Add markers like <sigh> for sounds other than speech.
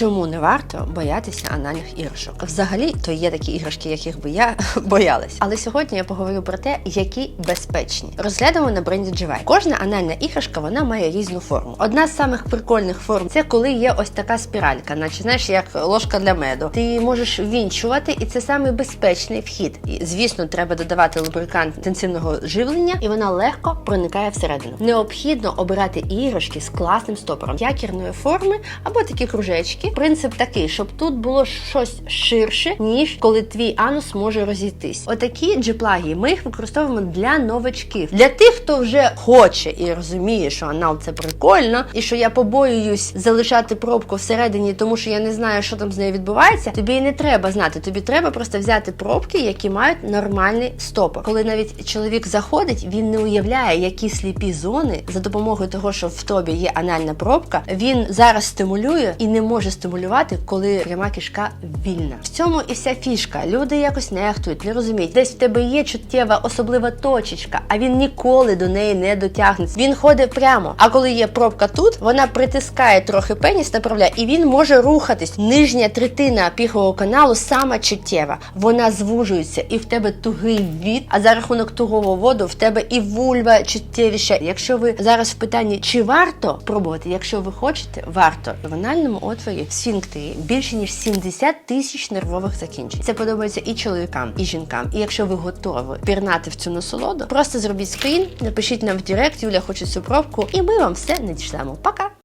Чому не варто боятися анальних іграшок? Взагалі, то є такі іграшки, яких би я <laughs> боялась. Але сьогодні я поговорю про те, які безпечні. Розглянемо на бренді Дживай. Кожна анальна іграшка вона має різну форму. Одна з самих прикольних форм це коли є ось така спіралька, наче знаєш, як ложка для меду. Ти можеш вінчувати, і це самий безпечний вхід. І звісно, треба додавати лубрикант інтенсивного живлення, і вона легко проникає всередину. Необхідно обирати іграшки з класним стопором якірної форми або такі кружечки. Принцип такий, щоб тут було щось ширше, ніж коли твій анус може розійтись. Отакі джиплаги ми їх використовуємо для новачків, для тих, хто вже хоче і розуміє, що анал це прикольно, і що я побоююсь залишати пробку всередині, тому що я не знаю, що там з нею відбувається. Тобі і не треба знати. Тобі треба просто взяти пробки, які мають нормальний стопор. Коли навіть чоловік заходить, він не уявляє, які сліпі зони за допомогою того, що в тобі є анальна пробка, він зараз стимулює і не може стимулювати, коли пряма кишка вільна. В цьому і вся фішка. Люди якось нехтують, не розуміють. Десь в тебе є чуттєва особлива точечка, а він ніколи до неї не дотягнеться. Він ходить прямо. А коли є пробка тут, вона притискає трохи пеніс, направляє, і він може рухатись. Нижня третина піхового каналу сама чуттєва. Вона звужується, і в тебе тугий від. А за рахунок тугого воду в тебе і вульва чуттєвіша. Якщо ви зараз в питанні, чи варто пробувати, якщо ви хочете, варто в анальному отворі в сфінктері більше ніж 70 тисяч нервових закінчень. Це подобається і чоловікам, і жінкам. І якщо ви готові пірнати в цю насолоду, просто зробіть скрін, напишіть нам в Директ, Юля хоче цю пробку, і ми вам все надішлемо. Пока!